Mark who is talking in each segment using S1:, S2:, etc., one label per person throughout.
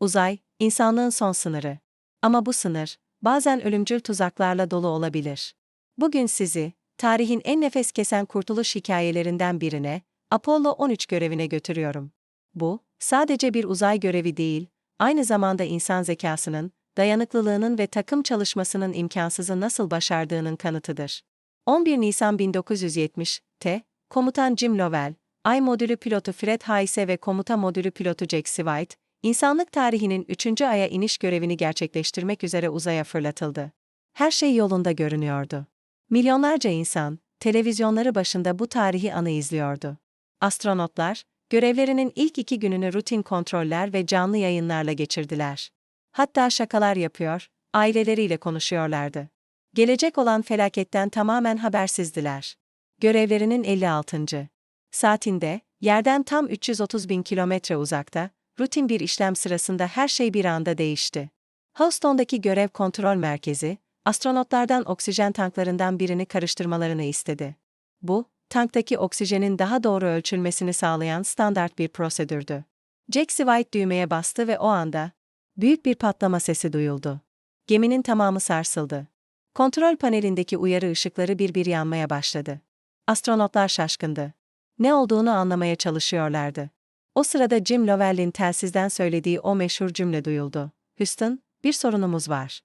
S1: Uzay, insanlığın son sınırı. Ama bu sınır, bazen ölümcül tuzaklarla dolu olabilir. Bugün sizi, tarihin en nefes kesen kurtuluş hikayelerinden birine, Apollo 13 görevine götürüyorum. Bu, sadece bir uzay görevi değil, aynı zamanda insan zekasının, dayanıklılığının ve takım çalışmasının imkansızı nasıl başardığının kanıtıdır. 11 Nisan 1970'te, komutan Jim Lovell, Ay modülü pilotu Fred Hayse ve komuta modülü pilotu Jack White, insanlık tarihinin 3. aya iniş görevini gerçekleştirmek üzere uzaya fırlatıldı. Her şey yolunda görünüyordu. Milyonlarca insan, televizyonları başında bu tarihi anı izliyordu. Astronotlar, görevlerinin ilk iki gününü rutin kontroller ve canlı yayınlarla geçirdiler. Hatta şakalar yapıyor, aileleriyle konuşuyorlardı. Gelecek olan felaketten tamamen habersizdiler. Görevlerinin 56. saatinde, yerden tam 330 bin kilometre uzakta, rutin bir işlem sırasında her şey bir anda değişti. Houston'daki görev kontrol merkezi, astronotlardan oksijen tanklarından birini karıştırmalarını istedi. Bu, tanktaki oksijenin daha doğru ölçülmesini sağlayan standart bir prosedürdü. Jack White düğmeye bastı ve o anda büyük bir patlama sesi duyuldu. Geminin tamamı sarsıldı. Kontrol panelindeki uyarı ışıkları bir bir yanmaya başladı. Astronotlar şaşkındı. Ne olduğunu anlamaya çalışıyorlardı. O sırada Jim Lovell'in telsizden söylediği o meşhur cümle duyuldu. Houston, bir sorunumuz var.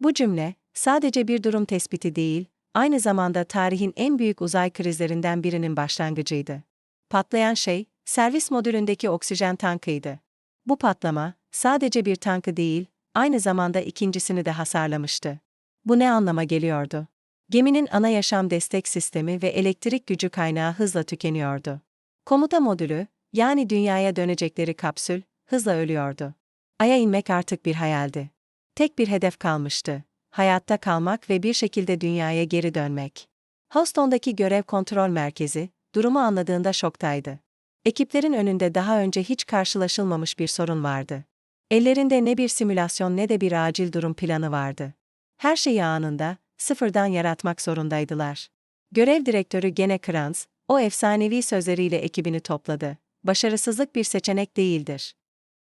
S1: Bu cümle, sadece bir durum tespiti değil, aynı zamanda tarihin en büyük uzay krizlerinden birinin başlangıcıydı. Patlayan şey, servis modülündeki oksijen tankıydı. Bu patlama, sadece bir tankı değil, aynı zamanda ikincisini de hasarlamıştı. Bu ne anlama geliyordu? Geminin ana yaşam destek sistemi ve elektrik gücü kaynağı hızla tükeniyordu. Komuta modülü, yani dünyaya dönecekleri kapsül, hızla ölüyordu. Ay'a inmek artık bir hayaldi. Tek bir hedef kalmıştı. Hayatta kalmak ve bir şekilde dünyaya geri dönmek. Houston'daki görev kontrol merkezi, durumu anladığında şoktaydı. Ekiplerin önünde daha önce hiç karşılaşılmamış bir sorun vardı. Ellerinde ne bir simülasyon ne de bir acil durum planı vardı. Her şeyi anında, sıfırdan yaratmak zorundaydılar. Görev direktörü Gene Kranz, o efsanevi sözleriyle ekibini topladı. Başarısızlık bir seçenek değildir.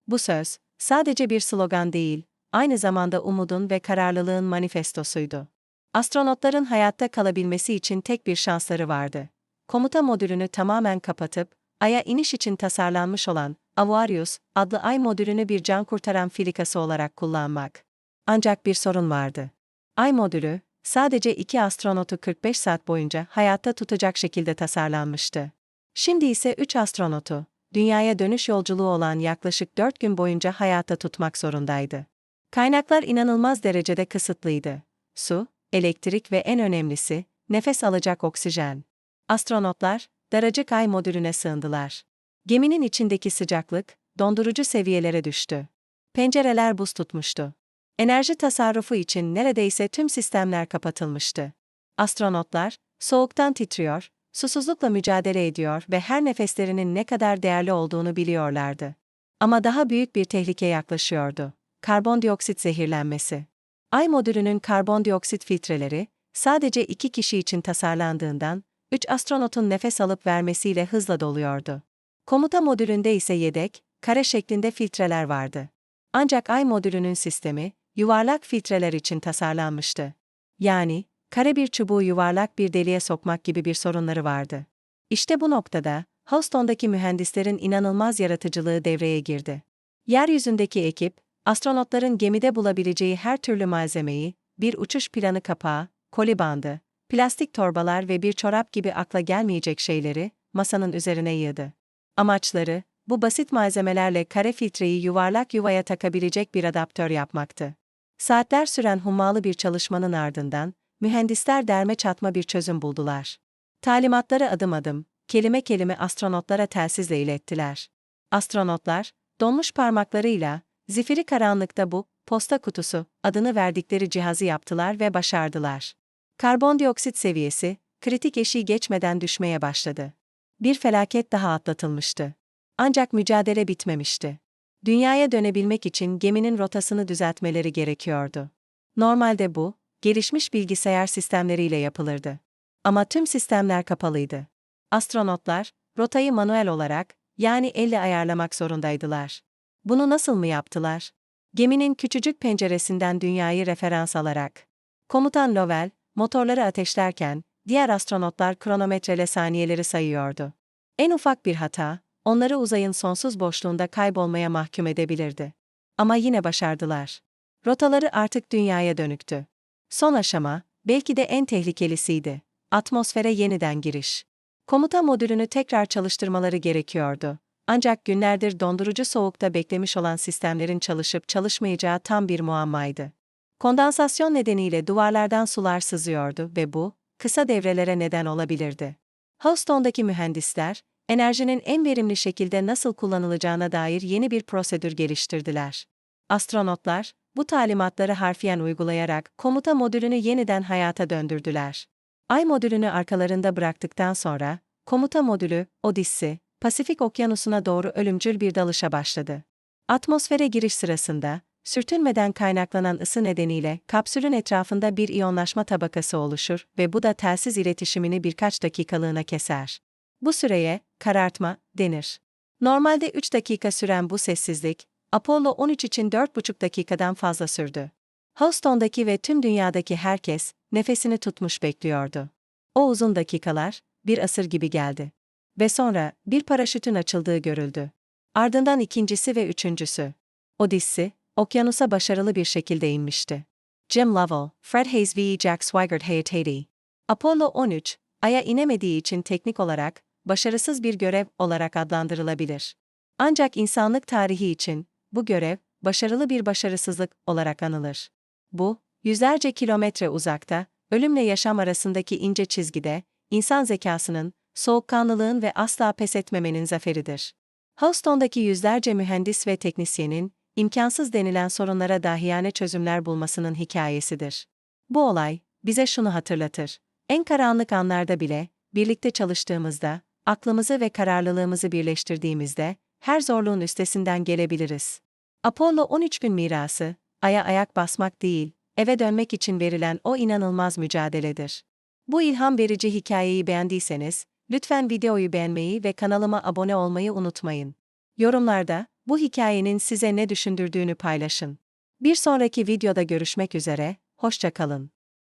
S1: Bu söz, sadece bir slogan değil, aynı zamanda umudun ve kararlılığın manifestosuydu. Astronotların hayatta kalabilmesi için tek bir şansları vardı. Komuta modülünü tamamen kapatıp, Ay'a iniş için tasarlanmış olan Avarius adlı ay modülünü bir can kurtaran filikası olarak kullanmak. Ancak bir sorun vardı. Ay modülü, sadece iki astronotu 45 saat boyunca hayatta tutacak şekilde tasarlanmıştı. Şimdi ise 3 astronotu, dünyaya dönüş yolculuğu olan yaklaşık 4 gün boyunca hayatta tutmak zorundaydı. Kaynaklar inanılmaz derecede kısıtlıydı. Su, elektrik ve en önemlisi, nefes alacak oksijen. Astronotlar, daracık ay modülüne sığındılar. Geminin içindeki sıcaklık, dondurucu seviyelere düştü. Pencereler buz tutmuştu. Enerji tasarrufu için neredeyse tüm sistemler kapatılmıştı. Astronotlar, soğuktan titriyor, susuzlukla mücadele ediyor ve her nefeslerinin ne kadar değerli olduğunu biliyorlardı. Ama daha büyük bir tehlike yaklaşıyordu. Karbondioksit zehirlenmesi. Ay modülünün karbondioksit filtreleri, sadece iki kişi için tasarlandığından, üç astronotun nefes alıp vermesiyle hızla doluyordu. Komuta modülünde ise yedek, kare şeklinde filtreler vardı. Ancak Ay modülünün sistemi, yuvarlak filtreler için tasarlanmıştı. Yani, kare bir çubuğu yuvarlak bir deliğe sokmak gibi bir sorunları vardı. İşte bu noktada, Houston'daki mühendislerin inanılmaz yaratıcılığı devreye girdi. Yeryüzündeki ekip, astronotların gemide bulabileceği her türlü malzemeyi, bir uçuş planı kapağı, koli bandı, plastik torbalar ve bir çorap gibi akla gelmeyecek şeyleri masanın üzerine yığdı. Amaçları, bu basit malzemelerle kare filtreyi yuvarlak yuvaya takabilecek bir adaptör yapmaktı. Saatler süren hummalı bir çalışmanın ardından, mühendisler derme çatma bir çözüm buldular. Talimatları adım adım, kelime kelime astronotlara telsizle ilettiler. Astronotlar, donmuş parmaklarıyla, zifiri karanlıkta bu, posta kutusu, adını verdikleri cihazı yaptılar ve başardılar. Karbondioksit seviyesi, kritik eşiği geçmeden düşmeye başladı. Bir felaket daha atlatılmıştı. Ancak mücadele bitmemişti. Dünyaya dönebilmek için geminin rotasını düzeltmeleri gerekiyordu. Normalde bu, gelişmiş bilgisayar sistemleriyle yapılırdı. Ama tüm sistemler kapalıydı. Astronotlar, rotayı manuel olarak, yani elle ayarlamak zorundaydılar. Bunu nasıl mı yaptılar? Geminin küçücük penceresinden dünyayı referans alarak. Komutan Lovell, motorları ateşlerken, diğer astronotlar kronometreyle saniyeleri sayıyordu. En ufak bir hata, onları uzayın sonsuz boşluğunda kaybolmaya mahkum edebilirdi. Ama yine başardılar. Rotaları artık dünyaya dönüktü. Son aşama, belki de en tehlikelisiydi. Atmosfere yeniden giriş. Komuta modülünü tekrar çalıştırmaları gerekiyordu. Ancak günlerdir dondurucu soğukta beklemiş olan sistemlerin çalışıp çalışmayacağı tam bir muammaydı. Kondansasyon nedeniyle duvarlardan sular sızıyordu ve bu, kısa devrelere neden olabilirdi. Houston'daki mühendisler, enerjinin en verimli şekilde nasıl kullanılacağına dair yeni bir prosedür geliştirdiler. Astronotlar, bu talimatları harfiyen uygulayarak komuta modülünü yeniden hayata döndürdüler. Ay modülünü arkalarında bıraktıktan sonra, komuta modülü, Odyssey, Pasifik Okyanusu'na doğru ölümcül bir dalışa başladı. Atmosfere giriş sırasında, sürtünmeden kaynaklanan ısı nedeniyle kapsülün etrafında bir iyonlaşma tabakası oluşur ve bu da telsiz iletişimini birkaç dakikalığına keser. Bu süreye karartma denir. Normalde 3 dakika süren bu sessizlik, Apollo 13 için 4,5 dakikadan fazla sürdü. Houston'daki ve tüm dünyadaki herkes nefesini tutmuş bekliyordu. O uzun dakikalar bir asır gibi geldi. Ve sonra bir paraşütün açıldığı görüldü. Ardından ikincisi ve üçüncüsü. Odyssey, okyanusa başarılı bir şekilde inmişti. Jim Lovell, Fred Hayes v. Jack Swigert Hayatati. Apollo 13, Ay'a inemediği için teknik olarak başarısız bir görev olarak adlandırılabilir. Ancak insanlık tarihi için bu görev başarılı bir başarısızlık olarak anılır. Bu, yüzlerce kilometre uzakta, ölümle yaşam arasındaki ince çizgide, insan zekasının, soğukkanlılığın ve asla pes etmemenin zaferidir. Houston'daki yüzlerce mühendis ve teknisyenin, imkansız denilen sorunlara dahiyane çözümler bulmasının hikayesidir. Bu olay, bize şunu hatırlatır. En karanlık anlarda bile, birlikte çalıştığımızda, aklımızı ve kararlılığımızı birleştirdiğimizde, her zorluğun üstesinden gelebiliriz. Apollo 13 gün mirası, aya ayak basmak değil, eve dönmek için verilen o inanılmaz mücadeledir. Bu ilham verici hikayeyi beğendiyseniz, lütfen videoyu beğenmeyi ve kanalıma abone olmayı unutmayın. Yorumlarda, bu hikayenin size ne düşündürdüğünü paylaşın. Bir sonraki videoda görüşmek üzere, hoşça kalın.